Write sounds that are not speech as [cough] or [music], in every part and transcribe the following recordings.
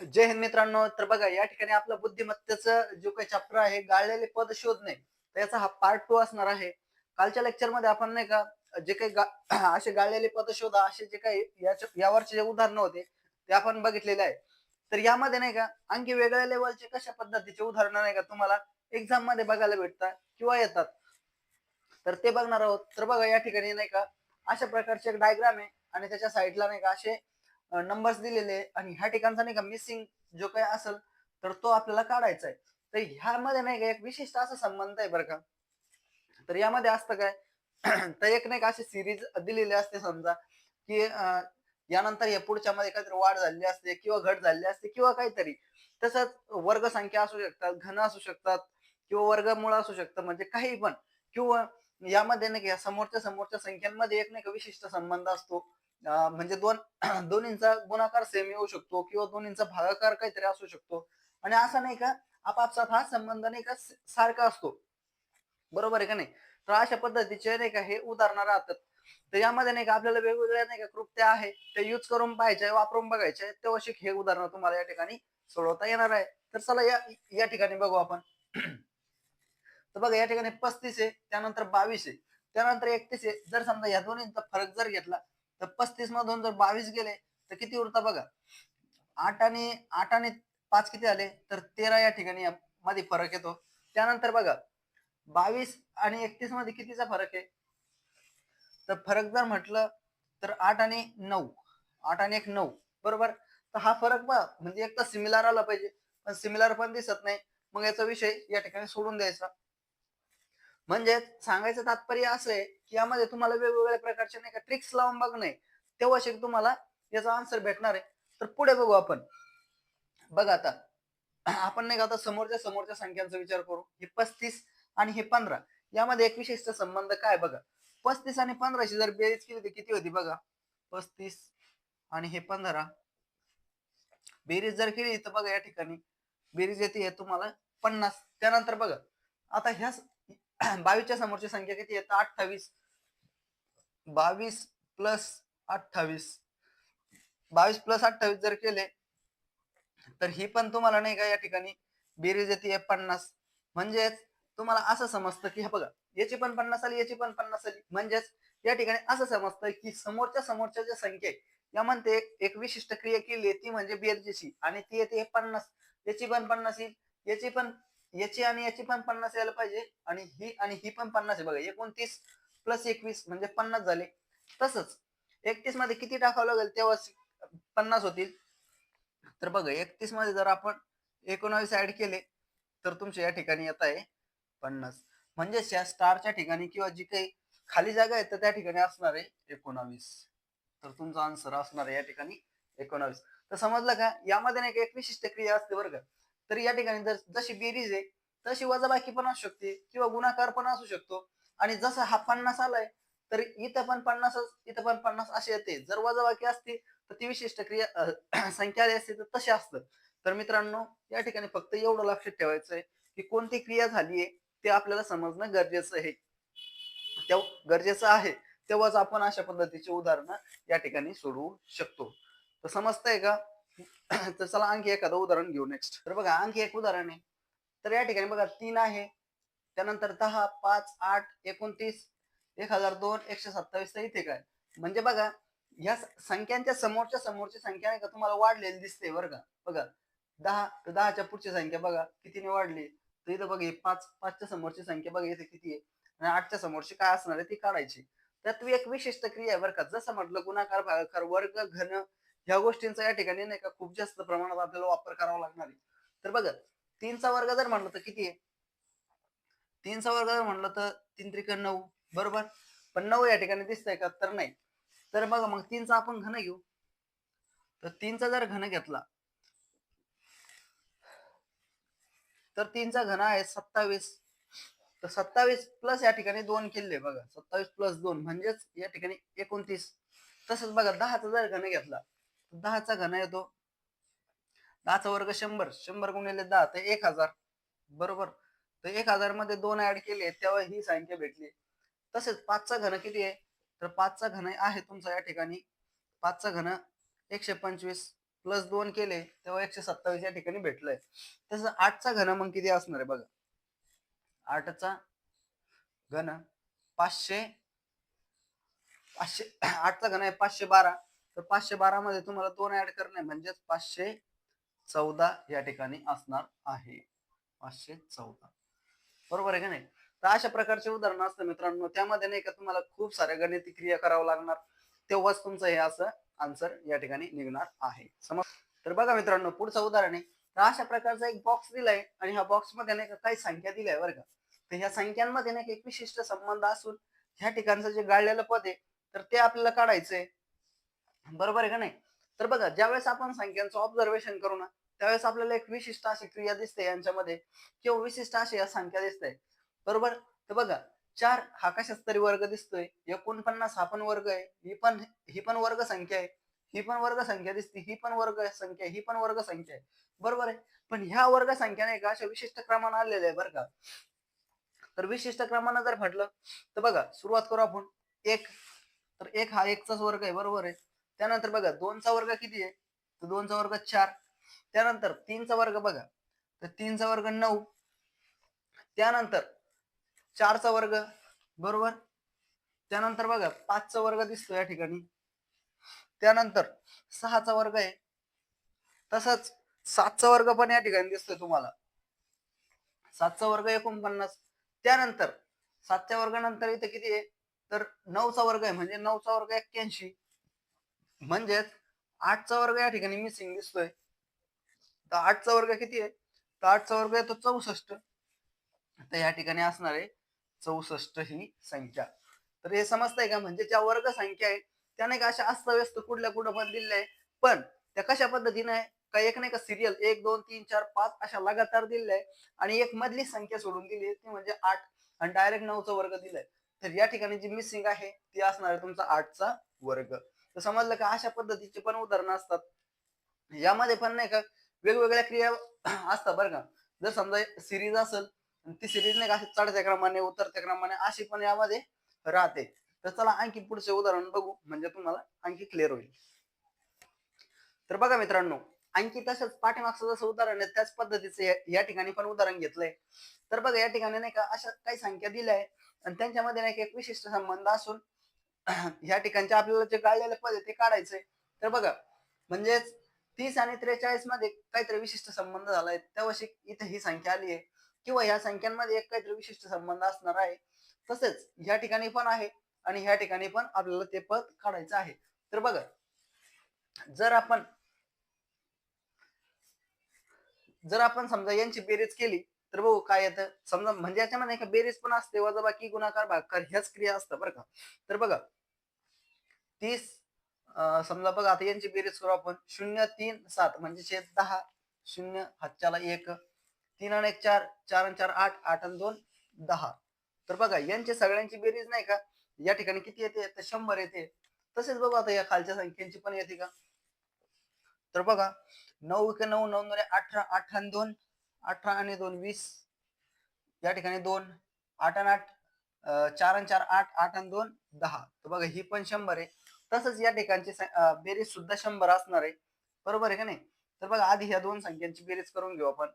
जय हिंद मित्रांनो. तर बघा या ठिकाणी आपलं बुद्धिमत्तेचं जो काही चॅप्टर आहे गाळलेले पद शोधणे तर याचा हा पार्ट टू असणार आहे. कालच्या लेक्चरमध्ये आपण नाही का जे काही [clears throat] असे गाळलेले पद शोधा असे जे काही यावरचे जे उदाहरणं होते ते आपण बघितलेले आहे. तर यामध्ये नाही का आणखी वेगळ्या लेवलचे कशा पद्धतीचे उदाहरणं नाही का तुम्हाला एक्झाममध्ये बघायला भेटतात किंवा येतात. तर ते बघणार आहोत. तर बघा या ठिकाणी नाही का अशा प्रकारचे एक डायग्राम आहे आणि त्याच्या साईडला नाही का असे नंबर्स दिलेले आणि ह्या ठिकाणचा नाही का मिसिंग जो काही असेल तर तो आपल्याला काढायचा आहे. तर ह्यामध्ये नाही का एक विशिष्ट असा संबंध आहे बरं का. तर यामध्ये असतं काय? [clears throat] तर एक नाही का अशी सिरीज दिलेली असते समजा की यानंतर या पुढच्या मध्ये काहीतरी वाढ झालेली असते किंवा घट झालेली असते किंवा काहीतरी. तसंच वर्ग संख्या असू शकतात घन असू शकतात किंवा वर्गमूळ असू शकतं म्हणजे काही पण. किंवा यामध्ये नाही का समोरच्या समोरच्या संख्यांमध्ये एक नाही का विशिष्ट संबंध असतो. म्हणजे दोन [clears throat] दोन्हींचा गुणाकार सेम येऊ शकतो किंवा दोन्हींचा भागाकार काहीतरी असू शकतो. आणि असा नाही का आपापसात हा संबंध नाही का सारखा असतो. बरोबर आहे का नाही? तर अशा पद्धतीचे नाही का हे उदाहरणं राहतात. तर यामध्ये नाही का आपल्याला वेगवेगळ्या नाही का कृत्या आहे ते युज करून पाहायचे वापरून बघायचे. तेव्हा शिक हे उदाहरण तुम्हाला या ठिकाणी सोडवता येणार आहे. तर चला या या ठिकाणी बघू आपण. [clears throat] तर बघा या ठिकाणी पस्तीस आहे त्यानंतर बावीस आहे त्यानंतर एकतीस आहे. जर समजा या दोन्हींचा फरक जर घेतला तर पस्तीस मधून जर बावीस गेले तर किती उरता बघा? आठ आणि आठ आणि पाच किती आले? तर तेरा या ठिकाणी मध्ये फरक येतो. त्यानंतर बघा बावीस आणि एकतीसमध्ये कितीचा फरक आहे? तर फरक जर म्हटलं तर आठ आणि नऊ आठ आणि एक नऊ बरोबर? तर हा फरक बघा म्हणजे एक तर सिमिलर आला पाहिजे पण सिमिलर पण दिसत नाही. मग याचा विषय या ठिकाणी सोडून द्यायचा. म्हणजे सांगायचं तात्पर्य असं आहे यामध्ये तुम्हाला वेगवेगळ्या प्रकारचे नाही का ट्रिक्स लावून बघणे. तेव्हा शिक तुम्हाला याचा आन्सर भेटणार आहे. तर पुढे बघू आपण. बघा आता. आपण नाही का आता समोरच्या समोरच्या संख्यांचा विचार करू. हे पस्तीस आणि हे पंधरा. यामध्ये एक विशिष्ट संबंध काय बघा? पस्तीस आणि पंधराशी जर बेरीज केली तर किती होती बघा? पस्तीस आणि हे पंधरा. बेरीज जर केली तर बघा या ठिकाणी. बेरीज येते तुम्हाला पन्नास. त्यानंतर बघा. आता ह्या बावीसच्या समोरची संख्या किती येतात अठ्ठावीस. बावीस प्लस अठ्ठावीस. बावीस प्लस अठ्ठावीस जर केले तर ही पण तुम्हाला नाही का या ठिकाणी बेरीज येते पन्नास. म्हणजेच तुम्हाला असं समजतं की हे बघा याची पण पन्नास आली याची पण पन्नास आली. म्हणजेच या ठिकाणी असं समजतं की समोरच्या समोरच्या ज्या संख्या आहे यामध्ये एक- एक विशिष्ट क्रिया केली ती म्हणजे बेरजेची. आणि ती येते हे पन्नास. याची पण पन्नास येईल याची पण याची आणि याची पण पन्नास यायला पाहिजे. आणि ही आणि ही पण पन्नास आहे. बघा एकोणतीस प्लस एकवीस म्हणजे पन्नास झाले. तसंच एकतीसमध्ये किती टाकावं लागेल? तेव्हा पन्नास होतील. तर बघा एकतीसमध्ये जर आपण एकोणावीस ऍड केले तर तुमच्या या ठिकाणी येत आहे पन्नास. म्हणजेच या स्टारच्या ठिकाणी किंवा जी काही खाली जागा आहे तर त्या ठिकाणी असणार आहे एकोणावीस. तर तुमचा आन्सर असणार आहे या ठिकाणी एकोणावीस. तर समजलं का? यामध्ये नाही का एक विशिष्ट क्रिया असते बरं का? तर या ठिकाणी जर जशी बेरीज आहे तशी वजाबाकी पण असू शकते किंवा गुणाकार पण असू शकतो. आणि जसं हा पन्नास आलाय तर इथं पण पन्नासच इथं पण पन्नास असे येते. जर वजाबाकी असते तर ती विशिष्ट क्रिया [clears throat] संख्या आली असते तर तसे असतं. तर मित्रांनो या ठिकाणी फक्त एवढं लक्षात ठेवायचं आहे की कोणती क्रिया झाली आहे ते आपल्याला समजणं गरजेचं आहे. त्या गरजेचं आहे. तेव्हाच आपण अशा पद्धतीचे उदाहरणं या ठिकाणी सोडवू शकतो. तर समजतंय का? [clears throat] तर चला आणखी एखादं उदाहरण घेऊ नेक्स्ट तर बघा आणखी एक उदाहरण आहे. तर या ठिकाणी बघा तीन आहे. त्यानंतर दहा पाच आठ एकोणतीस एक हजार दोन एकशे सत्तावीस तर इथे काय? म्हणजे बघा या संख्यांच्या समोरच्या समोरची संख्या नाही का तुम्हाला वाढलेली दिसते बरं का? बघा दहा तर दहाच्या पुढची संख्या बघा कितीने वाढली? तर इथं बघा पाच पाचच्या समोरची संख्या बघा इथे किती आहे? आणि आठच्या समोरची काय असणार आहे ती काढायची. त्यात एक विशिष्ट क्रिया आहे बरं का जसं म्हटलं गुणाकार भागाकार वर्ग घन ह्या गोष्टींचा या ठिकाणी नाही का खूप जास्त प्रमाणात आपल्याला वापर करावा लागणार आहे. तर बघा तीनचा वर्ग जर म्हणलं तर किती आहे? तीनचा वर्ग जर म्हणलं तर तीन त्रिक नऊ. बरोबर? पण नऊ या ठिकाणी दिसतंय का? तर नाही. तर बघा मग तीनचा आपण घन घेऊ. तर तीनचा जर घन घेतला तर तीनचा घन आहे सत्तावीस. तर सत्तावीस प्लस या ठिकाणी दोन केले बघा. सत्तावीस प्लस दोन म्हणजेच या ठिकाणी एकोणतीस. तसंच बघा दहाचा जर घन घेतला तर दहाचा घन येतो. दहाचा वर्ग शंभर. शंभर गुणिले दहा तर एक हजार. बरोबर? तर एक हजारमध्ये दोन ऍड केले तेव्हा ही संख्या भेटली. तसेच पाचचा घन किती आहे? तर पाचचा घन आहे तुमचा या ठिकाणी. पाचचा घन एकशे पंचवीस प्लस दोन केले तेव्हा एकशे सत्तावीस या ठिकाणी भेटलंय. तसं आठचा घन मग किती असणार आहे बघा? आठचा घन पाचशे पाचशे [clears throat] आठचा घन आहे पाचशे बारा. तर पाचशे बारा मध्ये तुम्हाला दोन ऍड करणे म्हणजेच पाचशे चौदा या ठिकाणी असणार आहे. पाचशे चौदा. बरोबर आहे का नाही? तर अशा प्रकारचे उदाहरण असतं मित्रांनो. त्यामध्ये नाही का तुम्हाला खूप साऱ्या गणिती क्रिया करावं लागणार. तेव्हाच तुमचं हे असं आन्सर या ठिकाणी निघणार आहे. समज तर बघा मित्रांनो पुढचं उदाहरण आहे. तर अशा प्रकारचा एक बॉक्स दिलाय आणि ह्या बॉक्समध्ये नाही का काही संख्या दिल्या बरं का. तर ह्या संख्यांमध्ये नाही का एक विशिष्ट संबंध असून ह्या ठिकाणचं जे गाळलेलं पद आहे तर ते आपल्याला काढायचंय. बरोबर आहे का नाही? तर बघा ज्यावेळेस आपण संख्यांचं ऑब्झर्वेशन करू ना त्यावेळेस आपल्याला एक विशिष्ट अशी क्रिया दिसते यांच्यामध्ये किंवा हो, विशिष्ट अशी या संख्या दिसते. बरोबर? तर बघा चार हा कशाच तरी वर्ग दिसतोय? एकोणपन्नास हा पण वर्ग आहे. ही पण ही पण वर्ग संख्या आहे. ही पण वर्ग संख्या दिसते. ही पण वर्ग संख्या ही पण वर्ग संख्या आहे. बरोबर आहे? पण ह्या वर्ग संख्या नाही का अशा विशिष्ट क्रमानं आलेल्या आहे बरं का. तर विशिष्ट क्रमानं जर म्हटलं तर बघा सुरुवात करू आपण. एक. तर एक हा एकचाच वर्ग आहे. बरोबर आहे? त्यानंतर बघा दोनचा वर्ग किती आहे? तर दोनचा वर्ग चार. त्यानंतर तीनचा वर्ग बघा. तर तीनचा वर्ग नऊ. त्यानंतर चारचा वर्ग बरोबर? त्यानंतर बघा पाचचा वर्ग दिसतो या ठिकाणी. त्यानंतर सहाचा वर्ग आहे. तसंच सातचा वर्ग पण या ठिकाणी दिसतोय तुम्हाला. सातचा वर्ग एकोणपन्नास. त्यानंतर सातच्या वर्गानंतर इथे किती आहे? तर नऊचा वर्ग आहे म्हणजे नऊचा वर्ग एक्क्याऐंशी. म्हणजेच आठचा वर्ग या ठिकाणी मिसिंग दिसतोय. तर आठचा वर्ग किती आहे? तर आठचा वर्ग आहे तो चौसष्ट. तर या ठिकाणी असणार आहे चौसष्ट ही संख्या. तर हे समजतंय का? म्हणजे ज्या वर्ग संख्या आहे त्या नाही का अशा अस्तव्यस्त कुठल्या कुठं पण दिलेल्या आहे पण त्या कशा पद्धतीने आहे? का एक नाही का सिरियल एक दोन तीन चार पाच अशा लगातार दिलेल्या आहे आणि एक मधली संख्या सोडून दिली आहे ती म्हणजे आठ. आणि डायरेक्ट नऊचा वर्ग दिलाय. तर या ठिकाणी जी मिसिंग आहे ती असणार आहे तुमचा आठचा वर्ग. तर समजलं का? अशा पद्धतीचे पण उदाहरणं असतात. यामध्ये पण नाही का? वेगवेगळ्या क्रिया असतात बरं का. जर समजा सिरीज असेल ती सिरीज नाही का अशी चढत्या क्रमाने उतरत्या क्रमाने अशी पण यामध्ये राहते. तर चला आणखी पुढचे उदाहरण बघू म्हणजे तुम्हाला आणखी क्लिअर होईल. तर बघा मित्रांनो आणखी तसंच पाठीमागचं जसं उदाहरण आहे त्याच पद्धतीचं या- ठिकाणी पण उदाहरण घेतलंय. तर बघा या ठिकाणी नाही का अशा काही संख्या दिल्या आहे आणि त्यांच्यामध्ये नाही का एक विशिष्ट संबंध असून [clears throat] ह्या ठिकाणचे आपल्याला जे गाळलेले पद आहे ते काढायचंय. तर बघा म्हणजेच तीस आणि त्रेचाळीसमध्ये काहीतरी विशिष्ट संबंध झालाय. त्यावर्षी इथे ही संख्या आली आहे. किंवा ह्या संख्यांमध्ये एक काहीतरी विशिष्ट संबंध असणार आहे. तसेच ह्या ठिकाणी पण आहे आणि ह्या ठिकाणी पण आपल्याला ते पद काढायचं आहे. तर बघा जर आपण जर आपण समजा यांची बेरीज केली तर बघू काय येतं. समजा म्हणजे याच्यामध्ये एका बेरीज पण असते वजाबाकी गुणाकार भागकार ह्याच क्रिया असतात बरं का. तर बघा तीस समजा बघा आता यांची बेरीज करू आपण. शून्य तीन सात म्हणजे शेत दहा. शून्य हातच्याला एक. तीन आणि एक चार. चार आणि चार आठ. आठ आणि दोन दहा. तर बघा यांची सगळ्यांची बेरीज नाही का? या ठिकाणी किती येते? तर शंभर येते. तसेच बघू आता या खालच्या संख्यांची पण येते का? तर बघा नऊ एक नऊ नऊ नऊ अठरा अठरा आणि दोन. अठरा आणि दोन वीस. या ठिकाणी दोन. आठ आणि आठ चार आणि चार आठ. आठ आणि दोन दहा. तर बघा ही पण शंभर आहे. तसंच या ठिकाणची बेरीज सुद्धा शंभर असणार आहे. बरोबर आहे का नाही? तर बघा आधी ह्या दोन संख्यांची बेरीज करून घेऊ आपण.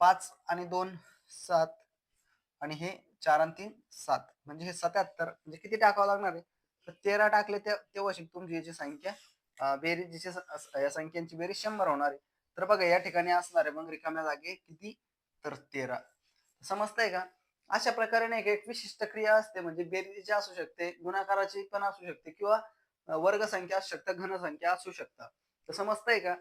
पाच आणि दोन सात आणि हे चार आणि तीन सात. म्हणजे हे सत्याहत्तर. म्हणजे किती टाकावं लागणार आहे? तर तेरा टाकले तेव्हा शिक तुमची याची संख्या बेरीज या संख्यांची बेरीज शंभर होणार आहे. तर बघा या ठिकाणी असणार आहे मग रिकाम्या जागे किती? तर तेरा. समजतंय का? अशा प्रकारे नाही का एक विशिष्ट क्रिया असते. म्हणजे बेरीजची असू शकते गुणाकाराची पण असू शकते किंवा वर्ग संख्या असू शकतात घन संख्या असू शकतात. तर समजतंय का?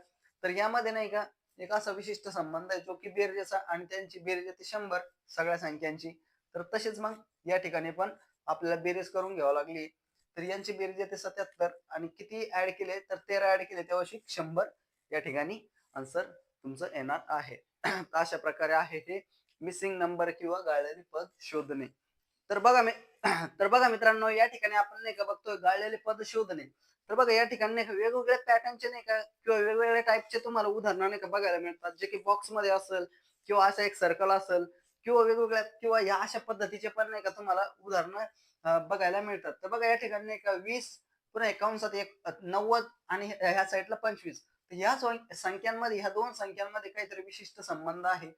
तर यामध्ये नाही का एक असा विशिष्ट संबंध आहे जो की बेरजेचा आणि त्यांची बेरीज येते शंभर सगळ्या संख्यांची. तर तसेच मग या ठिकाणी पण आपल्याला बेरीज करून घ्यावं लागली. तर यांची बेरीज येते सत्याहत्तर आणि किती ऍड केले? तर तेरा ऍड केले तेव्हा शंभर. या ठिकाणी आन्सर तुमचं येणार आहे. तर अशा प्रकारे आहे हे. मिसिंग नंबर किंवा गाळलेले पद शोधणे. तर बघा मी तर बघा मित्रांनो या ठिकाणी आपण नाही का बघतोय गाळलेले पद शोधणे. तर बघा या ठिकाणी नाही का वेगवेगळ्या पॅटर्नचे नाही का किंवा वेगवेगळ्या टाईपचे तुम्हाला उदाहरणं नाही का बघायला मिळतात. जे की बॉक्समध्ये असेल किंवा असं एक सर्कल असेल किंवा वेगवेगळ्या किंवा या अशा पद्धतीचे पण नाही का तुम्हाला उदाहरणं बघायला मिळतात. तर बघा या ठिकाणी नाही का वीस पुन्हा एकावन्नसात एक नव्वद आणि ह्या साईडला पंचवीस. तर ह्या संख्यांमध्ये ह्या दोन संख्यांमध्ये काहीतरी विशिष्ट संबंध आहे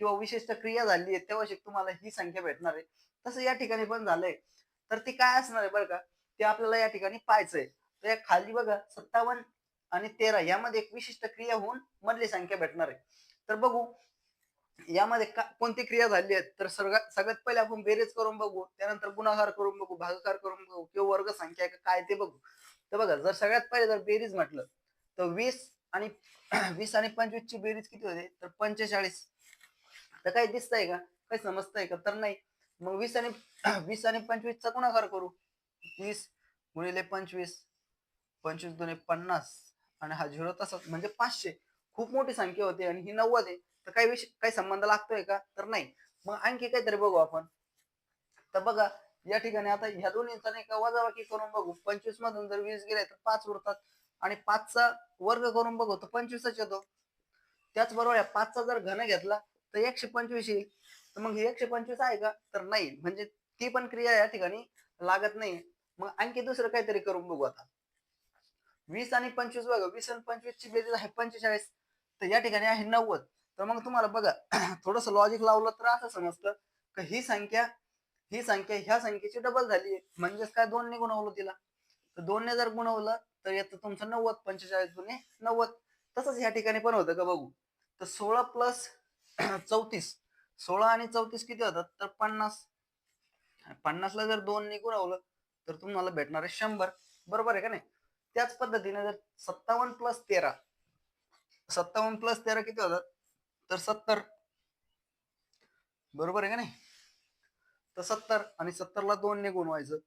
किंवा विशिष्ट क्रिया झाली आहे तेव्हा तुम्हाला ही संख्या भेटणार आहे. तसं या ठिकाणी पण झालंय. तर ती काय असणार आहे बरं का? ते आपल्याला या ठिकाणी पाहायचंय. तर या खाली बघा सत्तावन्न आणि तेरा यामध्ये एक विशिष्ट क्रिया होऊन मधली संख्या भेटणार आहे. तर बघू यामध्ये का कोणती क्रिया झाली आहे? तर सगळ्यात सगळ्यात पहिले आपण बेरीज करून बघू त्यानंतर गुणाकार करून बघू भागाकार करून बघू किंवा वर्ग संख्या आहे का काय ते बघू. तर बघा जर सगळ्यात पहिले जर बेरीज म्हटलं तर वीस आणि [clears throat] वीस आणि पंचवीस ची बेरीज किती होते? तर पंचेचाळीस. तर काही दिसतंय का? काही समजतंय का? तर नाही. मग वीस आणि [clears throat] वीस आणि पंचवीसचा गुणाकार करू. वीस गुणिले पंचवीस पंचवीस दोन पन्नास आणि हा झिरो तसाच म्हणजे पाचशे. खूप मोठी संख्या होती आणि ही नव्वद आहे. तर काही विषय काही संबंध लागतोय का? तर नाही. मग आणखी काहीतरी बघू आपण. तर बघा या ठिकाणी आता ह्या दोन्हीचा नाही का वजाबाकी करून बघू. पंचवीस मधून जर वीस गेले तर पाच उरतात. आणि पाचचा वर्ग करून बघू तर पंचवीसच येतो. त्याचबरोबर पाचचा जर घन घेतला तर एकशे पंचवीस येईल. तर मग हे एकशे पंचवीस आहे का? तर नाही. म्हणजे ती पण क्रिया या ठिकाणी लागत नाही. मग आणखी दुसरं काहीतरी करून बघू आता. वीस आणि पंचवीस बघा. वीस आणि पंचवीस ची बेरीज आहे पंचेचाळीस. तर या ठिकाणी आहे नव्वद. तर मग तुम्हाला बघा [clears throat] थोडस लॉजिक लावलं तर असं समजतं की ही संख्या ही संख्या ह्या संख्येची डबल झाली म्हणजेच काय? दोनने गुणवलं तिला. तर दोनने जर गुणवलं तर येतं तुमचं नव्वद पंचेचाळीस गुणे नव्वद. तसंच ह्या ठिकाणी पण होतं का बघू? तर सोळा प्लस [clears throat] चौतीस. सोळा आणि चौतीस किती होतात? तर पन्नास. पन्नासला जर दोन ने राहलं तर तुम्हाला भेटणार आहे शंभर. बरोबर आहे का नाही? त्याच पद्धतीने जर सत्तावन्न प्लस तेरा सत्तावन्न प्लस तेरा किती होतात? तर सत्तर. बरोबर आहे का नाही? तर सत्तर आणि सत्तरला दोन ने व्हायचं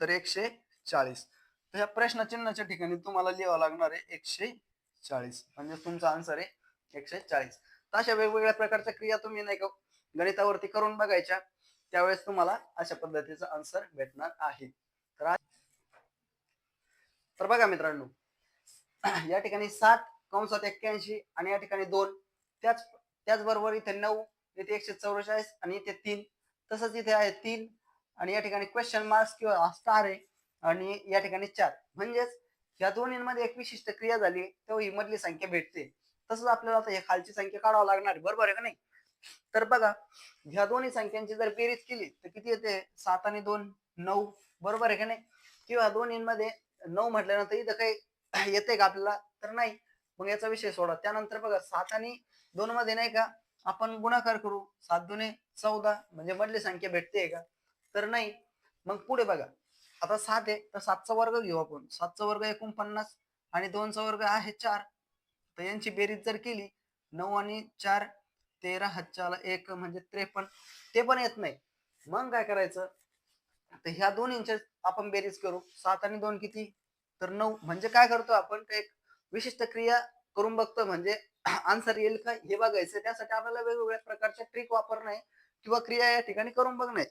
तर एकशे चाळीस. तर ह्या प्रश्न चिन्हाच्या ठिकाणी तुम्हाला लिहावं लागणार आहे एकशे चाळीस. म्हणजे तुमचा आन्सर आहे एकशे चाळीस. तर अशा वेगवेगळ्या प्रकारच्या क्रिया तुम्ही नाही का गणितावरती करून बघायच्या त्यावेळेस तुम्हाला अशा पद्धतीचा आन्सर भेटणार आहे. तर तर बघा मित्रांनो या ठिकाणी सात कंसात एक्क्याऐंशी आणि या ठिकाणी दोन त्याच त्याचबरोबर इथे नऊ इथे एकशे चौवेचाळीस आणि इथे तीन तसंच इथे आहे तीन आणि या ठिकाणी क्वेश्चन मार्क्स किंवा स्टार आहे आणि या ठिकाणी चार. म्हणजेच या दोन्हीमध्ये एक विशिष्ट क्रिया झाली तेव्हा ही मधली संख्या भेटते. तसंच आपल्याला आता हे खालची संख्या काढावं लागणार आहे. बरोबर आहे का नाही? तर बघा ह्या दोन्ही संख्यांची जर बेरीज केली तर किती येते? सात आणि दोन नऊ. बरोबर आहे का नाही? किंवा दोन्हीमध्ये नऊ म्हटल्यानंतर इथं काही [clears throat] येते का आपल्याला? तर नाही. मग याचा विषय सोडा. त्यानंतर बघा सात आणि दोन मध्ये नाही का आपण गुणाकार करू. सात दोन्ही चौदा म्हणजे मधली संख्या भेटते का? तर नाही. मग पुढे बघा. आता सात आहे तर सातचा वर्ग घेऊ आपण. सातचा वर्ग एकोणपन्नास आणि दोनचा वर्ग आहे चार. तर यांची बेरीज जर केली नऊ आणि चार तेरा हच्चाला एक म्हणजे त्रेपन्न ते पण येत नाही. मग काय करायचं? तर ह्या दोन्हींचे आपण बेरीज करू. सात आणि दोन किती? तर नऊ. म्हणजे काय करतो आपण? एक विशिष्ट क्रिया करून बघतो. म्हणजे आन्सर येईल का? हे बघायचं. त्यासाठी आपल्याला वेगवेगळ्या प्रकारच्या ट्रिक वापरणे किंवा क्रिया या ठिकाणी करून बघणे.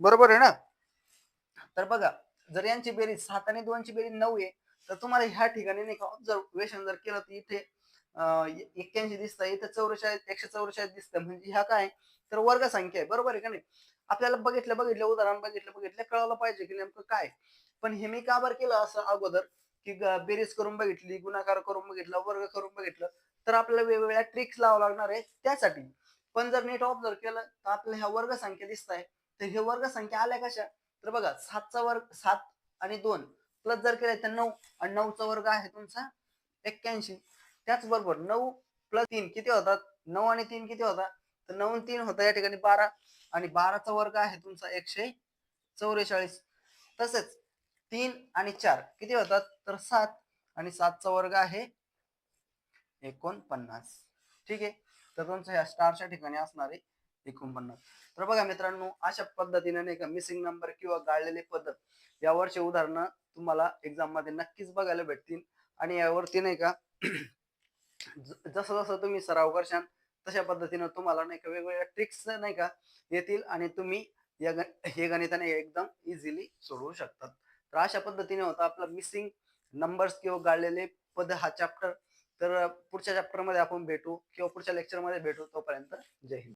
बरोबर आहे ना? तर बघा जर यांची बेरीज सात आणि दोनची बेरीज नऊ आहे तर तुम्हाला ह्या ठिकाणी नाही का ऑब्झर्वेशन जर केलं तर इथे एक्क्याऐंशी दिसतं इथं चौरेचाळीस एकशे चौवेचाळीस दिसतं म्हणजे ह्या काय? तर वर्ग संख्या आहे. बरोबर आहे का नाही? आपल्याला बघितलं बघितलं उदाहरण बघितलं बघितलं कळवलं पाहिजे की नेमकं काय? पण हे मी का बरं केलं असं अगोदर की बेरीज करून बघितली गुणाकार करून बघितलं वर्ग करून बघितलं तर आपल्याला वेगवेगळ्या ट्रिक्स लावा लागणार आहे त्यासाठी. पण जर नीट जर केलं तर आपल्या ह्या वर्ग संख्या दिसत आहे तर हे वर्ग संख्या आल्या कशा? तर बघा सातचा वर्ग सात आणि दोन प्लस जर केलं तर नऊ. आणि नऊचा वर्ग आहे तुमचा एक्क्याऐंशी. त्याचबरोबर नऊ प्लस तीन किती होतात? नऊ आणि तीन किती होता? तर नऊ तीन होता या ठिकाणी बारा. आणि बाराचा वर्ग आहे तुमचा एकशे चौवेचाळीस. तसेच तीन आणि चार किती होतात? तर सात. आणि सातचा वर्ग आहे एकोणपन्नास. ठीक आहे? तर तुमचं ह्या स्टारच्या ठिकाणी असणारे एकोणपन्नास. तर बघा मित्रांनो अशा पद्धतीने नाही का मिसिंग नंबर किंवा गाळलेले पद्धत यावरचे उदाहरणं तुम्हाला एक्झाममध्ये नक्कीच बघायला भेटतील. आणि यावरती नाही का जसं जसं तुम्ही सराव करशाल तशा पद्धतीनं तुम्हाला नाही का वेगवेगळ्या ट्रिक्स नाही का येतील आणि तुम्ही या गण- हे गणिताने एकदम इझिली सोडवू शकतात. तर अशा पद्धतीने होता आपला मिसिंग नंबर्स किंवा गाळलेले पद हा चॅप्टर तर पुढच्या चॅप्टरमध्ये आपण भेटू किंवा पुढच्या लेक्चरमध्ये भेटू तोपर्यंत जय हिंद.